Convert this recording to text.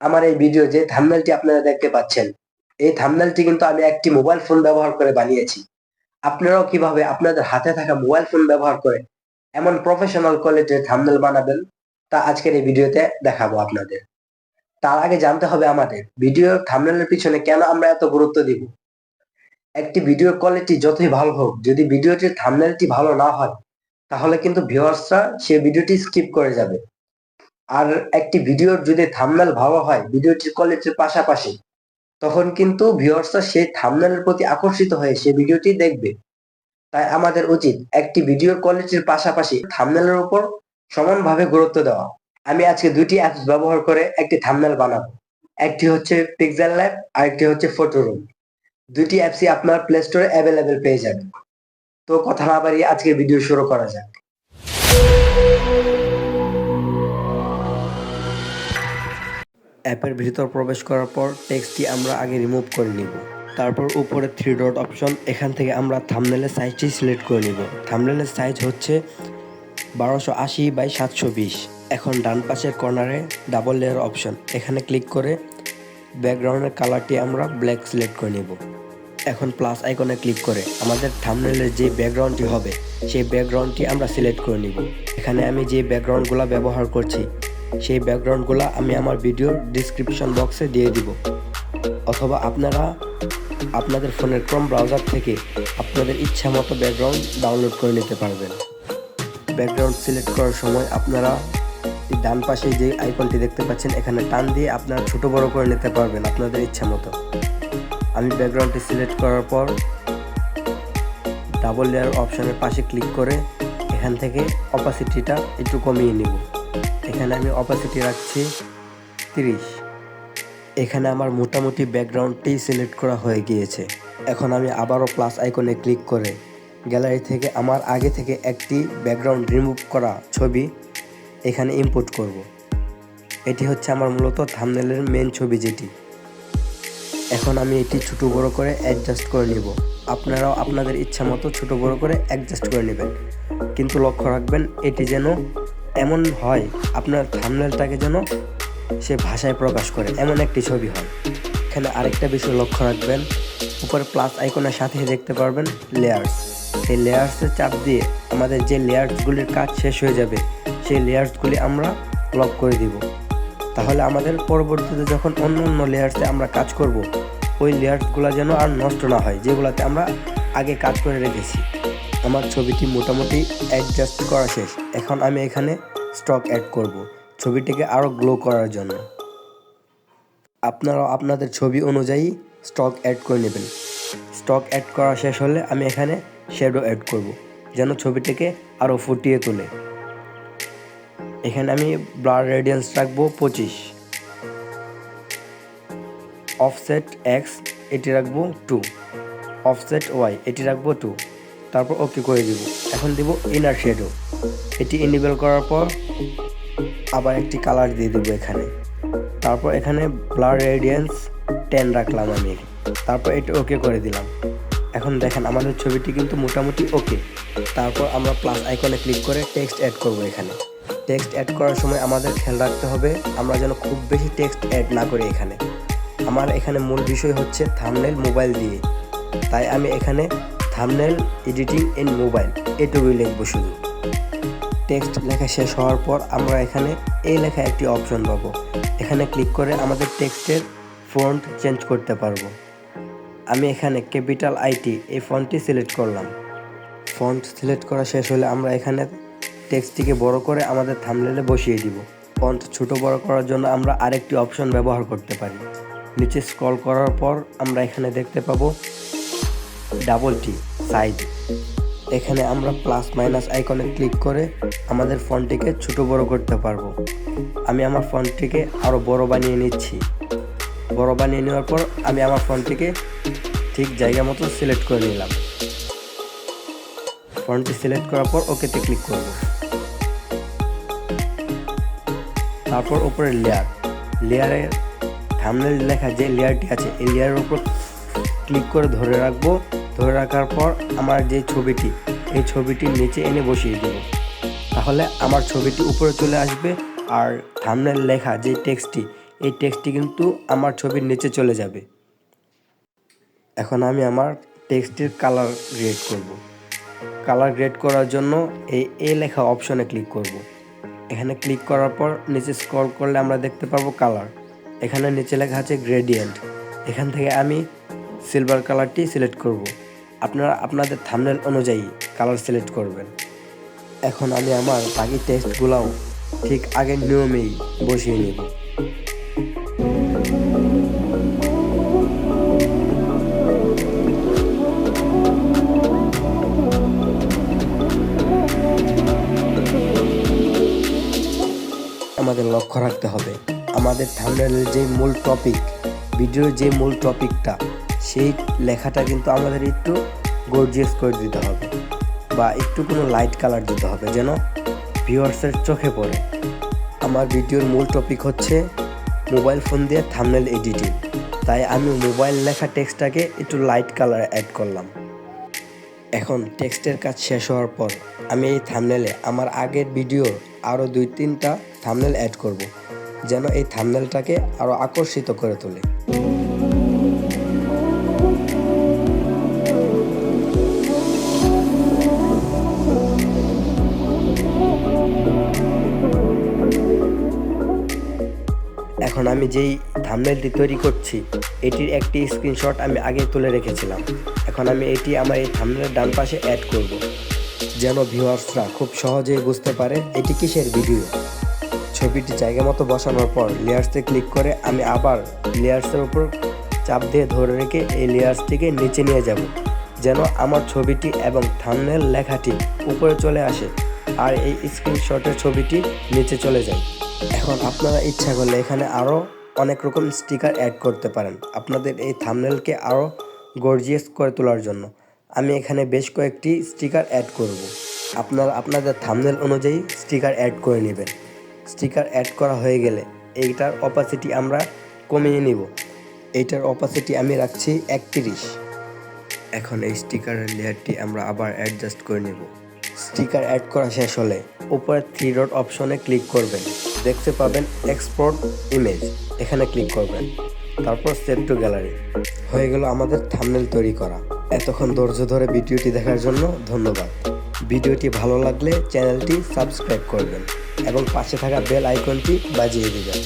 আমার এই ভিডিও যে থাম্বনেলটি আপনারা দেখতে পাচ্ছেন, এই থাম্বনেলটি কিন্তু আমি একটি মোবাইল ফোন ব্যবহার করে বানিয়েছি। আপনারাও কীভাবে আপনাদের হাতে থাকা মোবাইল ফোন ব্যবহার করে এমন প্রফেশনাল কোয়ালিটির থাম্বনেল বানাবেন, তা আজকের এই ভিডিওতে দেখাবো আপনাদের। তার আগে জানতে হবে আমাদের ভিডিও থাম্বনেলের পিছনে কেন আমরা এত গুরুত্ব দিব? একটি ভিডিও কোয়ালিটি যতই ভালো হোক, যদি ভিডিওটির থাম্বনেলটি ভালো না হয়, তাহলে কিন্তু ভিউয়ার্সরা সেই ভিডিওটি স্কিপ করে যাবে। আর একটি ভিডিওর যদি থাম্বনেল ভালো হয় ভিডিওটির কোয়ালিটির পাশাপাশি, তখন কিন্তু ভিউয়ার্সরা সেই থাম্বনেলের প্রতি আকর্ষিত হয়ে সেই ভিডিওটি দেখবে। তাই আমাদের উচিত একটি ভিডিওর কোয়ালিটির পাশাপাশি থাম্বনেলের উপর সমানভাবে গুরুত্ব দেওয়া। আমি আজকে দুটি অ্যাপস ব্যবহার করে একটি থাম্বনেল বানাবো। একটি হচ্ছে পিক্সেল ল্যাব আর একটি হচ্ছে ফটোরুম দুটি অ্যাপসই আপনার প্লে স্টোরে অ্যাভেলেবেল পেয়ে যাবেন। তো কথা না বাড়িয়ে আজকের ভিডিও শুরু করা যাক। অ্যাপের ভিতর প্রবেশ করার পর টেক্সটটি আমরা আগে রিমুভ করে নিব। তারপর উপরে থ্রি ডট অপশন, এখান থেকে আমরা থামনেলের সাইজটি সিলেক্ট করে নিব। থামনেলের সাইজ হচ্ছে বারোশো আশি বাই সাতশো বিশ। এখন ডান পাশের কর্নারে ডাবল লেয়ার অপশন, এখানে ক্লিক করে ব্যাকগ্রাউন্ডের কালারটি আমরা ব্ল্যাক সিলেক্ট করে নিব। এখন প্লাস আইকনে ক্লিক করে আমাদের থামনেলের যে ব্যাকগ্রাউন্ডটি হবে, সেই ব্যাকগ্রাউন্ডটি আমরা সিলেক্ট করে নিব। এখানে আমি যে ব্যাকগ্রাউন্ডগুলো ব্যবহার করছি সেই ব্যাকগ্রাউন্ডগুলো আমি আমার ভিডিওর ডিসক্রিপশন বক্সে দিয়ে দিব। অথবা আপনারা আপনাদের ফোনের ক্রম ব্রাউজার থেকে আপনাদের ইচ্ছা মতো ব্যাকগ্রাউন্ড ডাউনলোড করে নিতে পারবেন। ব্যাকগ্রাউন্ড সিলেক্ট করার সময় আপনারা ডান পাশে যে আইকনটি দেখতে পাচ্ছেন, এখানে টান দিয়ে আপনারা ছোট বড় করে নিতে পারবেন আপনাদের ইচ্ছা মতো। আমি ব্যাকগ্রাউন্ডটি সিলেক্ট করার পর ডাবল লেয়ার অপশনের পাশে ক্লিক করে এখান থেকে অপাসিটিটা একটু কমিয়ে নিব। এখানে আমি অপাসিটি রাখছি তিরিশ। এখানে আমার মোটামুটি ব্যাকগ্রাউন্ডটি সিলেক্ট করা হয়ে গিয়েছে। এখন আমি আবারও প্লাস আইকনে ক্লিক করে গ্যালারি থেকে আমার আগে থেকে একটি ব্যাকগ্রাউন্ড রিমুভ করা ছবি এখানে ইম্পোর্ট করব। এটি হচ্ছে আমার মূলত থামনেলের মেন ছবি যেটি। এখন আমি এটি ছোটো বড় করে অ্যাডজাস্ট করে নিব। আপনারাও আপনাদের ইচ্ছা মতো ছোটো বড় করে অ্যাডজাস্ট করে নেবেন। কিন্তু লক্ষ্য রাখবেন, এটি যেন এমন হয় আপনার থামনেলটাকে যেন সে ভাষায় প্রকাশ করে, এমন একটি ছবি হয়। এখানে আরেকটা বিষয় লক্ষ্য রাখবেন, উপরে প্লাস আইকনের সাথে দেখতে পারবেন লেয়ার্স সেই লেয়ার্সের চাপ দিয়ে আমাদের যে লেয়ার্সগুলির কাজ শেষ হয়ে যাবে, সেই লেয়ার্সগুলি আমরা লক করে দিব। তাহলে আমাদের পরবর্তীতে যখন অন্য অন্য লেয়ার্সে আমরা কাজ করব, ওই লেয়ার্সগুলো যেন আর নষ্ট না হয়, যেগুলোতে আমরা আগে কাজ করে রেখেছি। আমার ছবিটি মোটামুটি অ্যাডজাস্ট করা শেষ। এখন আমি এখানে স্টক অ্যাড করব। ছবিটিকে আরও গ্লো করার জন্য। আপনারাও আপনাদের ছবি অনুযায়ী স্টক অ্যাড করে নেবেন। স্টক অ্যাড করা শেষ হলে আমি এখানে শ্যাডো অ্যাড করব, যেন ছবিটিকে আরও ফুটিয়ে তোলে। এখানে আমি ব্লার রেডিয়েন্স রাখব পঁচিশ। অফসেট এক্স এটি রাখব টু অফসেট ওয়াই এটি রাখব টু তারপর ওকে করে দিব। এখন দিব ইনার শেডো এটি ইনেবল করার পর আবার একটি কালার দিয়ে দেবো এখানে। তারপর এখানে ব্লার রেডিয়েন্স টেন রাখলাম আমি। তারপর এটা ওকে করে দিলাম। এখন দেখেন আমাদের ছবিটি কিন্তু মোটামুটি ওকে তারপর আমরা প্লাস আইকনে ক্লিক করে টেক্সট অ্যাড করব এখানে। টেক্সট অ্যাড করার সময় আমাদের খেয়াল রাখতে হবে, আমরা যেন খুব বেশি টেক্সট অ্যাড না করি এখানে। আমার এখানে মূল বিষয় হচ্ছে থামনেল মোবাইল দিয়ে। তাই আমি এখানে থামনেল এডিটিং ইন মোবাইল এটুকুই লিখব শুধু টেক্সট লেখা শেষ হওয়ার পর আমরা এখানে এই লেখা একটি অপশন পাবো। এখানে ক্লিক করে আমাদের টেক্সটের ফন্ট চেঞ্জ করতে পারব। আমি এখানে ক্যাপিটাল আইটি এই ফন্টটি সিলেক্ট করলাম। ফন্ট সিলেক্ট করা শেষ হলে আমরা এখানে টেক্সটটিকে বড় করে আমাদের থামলেলে বসিয়ে দিব। ফন্ট ছোট বড় করার জন্য আমরা আরেকটি অপশন ব্যবহার করতে পারি। নিচে স্ক্রল করার পর আমরা এখানে দেখতে পাবো ডাবল টি। সাইজ এখানে আমরা প্লাস মাইনাস আইকনে ক্লিক করে আমাদের ফোনটিকে ছোট বড় করতে পারব। আমি আমার ফোনটিকে আরও বড় বানিয়ে নিচ্ছি। বড় বানিয়ে নেওয়ার পর আমি আমার ফোনটিকে ঠিক জায়গা মতো সিলেক্ট করে নিলাম। ফন্টটি সিলেক্ট করার পর ওকেতে ক্লিক করব। তারপর উপরে লেয়ার। লেয়ারের থামনেল লেখা যে লেয়ারটি আছে, এই লেয়ারের উপর ক্লিক করে ধরে রাখব। ধরে রাখার পর আমার যে ছবিটি, এই ছবিটির নিচে এনে বসিয়ে দেব। তাহলে আমার ছবিটি উপরে চলে আসবে আর থামনেল লেখা যে টেক্সটটি, এই টেক্সটটি কিন্তু আমার ছবির নিচে চলে যাবে। এখন আমি আমার টেক্সটের কালার গ্রেড করব। কালার গ্রেড করার জন্য এই এ লেখা অপশনে ক্লিক করব। এখানে ক্লিক করার পর নিচে স্ক্রল করলে আমরা দেখতে পারব কালার এখানে নিচে লেখা আছে গ্রেডিয়েন্ট এখান থেকে আমি সিলভার কালারটি সিলেক্ট করব। আপনারা আপনাদের থামনেল অনুযায়ী কালার সিলেক্ট করবেন। এখন আমি আমার বাকি টেক্সটগুলোও ঠিক আগের নিয়মেই বসিয়ে নেব। আমাদের লক্ষ্য রাখতে হবে, আমাদের থামনেলের যে মূল টপিক ভিডিওর যে মূল টপিকটা সেই লেখাটা কিন্তু আমাদের একটু গর্জিয়াস করে দিতে হবে বা একটু কোনো লাইট কালার দিতে হবে যেন ভিউয়ার্সের চোখে পড়ে। আমার ভিডিওর মূল টপিক হচ্ছে মোবাইল ফোন দিয়ে থামনেল এডিটিং তাই আমি মোবাইল লেখা টেক্সটটাকে একটু লাইট কালার অ্যাড করলাম। এখন টেক্সটের কাজ শেষ হওয়ার পর আমি এই থামনেলে আমার আগের ভিডিওর আরও দুই তিনটা থামনেল অ্যাড করব, যেন এই থামনেলটাকে আরও আকর্ষিত করে তোলে। আমি যেই থামনেলটি তৈরি করছি, এটির একটি স্ক্রিনশট আমি আগে তুলে রেখেছিলাম। এখন আমি এটি আমার এই থামনেলের ডান পাশে অ্যাড করব। যেন ভিউয়ার্সরা খুব সহজেই বুঝতে পারে এটি কিসের ভিডিও। ছবিটি জায়গা মতো বসানোর পর লেয়ার্সে ক্লিক করে আমি আবার লেয়ার্সের উপর চাপ দিয়ে ধরে রেখে এই লেয়ার্সটিকে নিচে নিয়ে যাব। যেন আমার ছবিটি এবং থামনেল লেখাটি উপরে চলে আসে আর এই স্ক্রিনশটের ছবিটি নিচে চলে যায়। এখন আপনারা ইচ্ছা করলে এখানে আরও অনেক রকম স্টিকার অ্যাড করতে পারেন। আপনাদের এই থামনেলকে আরও গর্জিয়াস করে তোলার জন্য। আমি এখানে বেশ কয়েকটি স্টিকার অ্যাড করব। আপনারা আপনাদের থামনেল অনুযায়ী স্টিকার অ্যাড করে নেবেন। স্টিকার অ্যাড করা হয়ে গেলে এইটার অপাসিটি আমরা কমিয়ে নিব। এইটার অপাসিটি আমি রাখছি একত্রিশ। এখন এই স্টিকারের লেয়ারটি আমরা আবার অ্যাডজাস্ট করে নেব। স্টিকার অ্যাড করা শেষ হলে উপরে থ্রি ডট অপশনে ক্লিক করবেন। দেখতে পাবেন এক্সপোর্ট ইমেজ এখানে ক্লিক করবেন। তারপর সেভ টু গ্যালারি হয়ে গেল আমাদের থামনেল তৈরি করা। এতক্ষণ ধৈর্য ধরে ভিডিওটি দেখার জন্য ধন্যবাদ। ভিডিওটি ভালো লাগলে চ্যানেলটি সাবস্ক্রাইব করবেন এবং পাশে থাকা বেল আইকনটি বাজিয়ে দিবেন।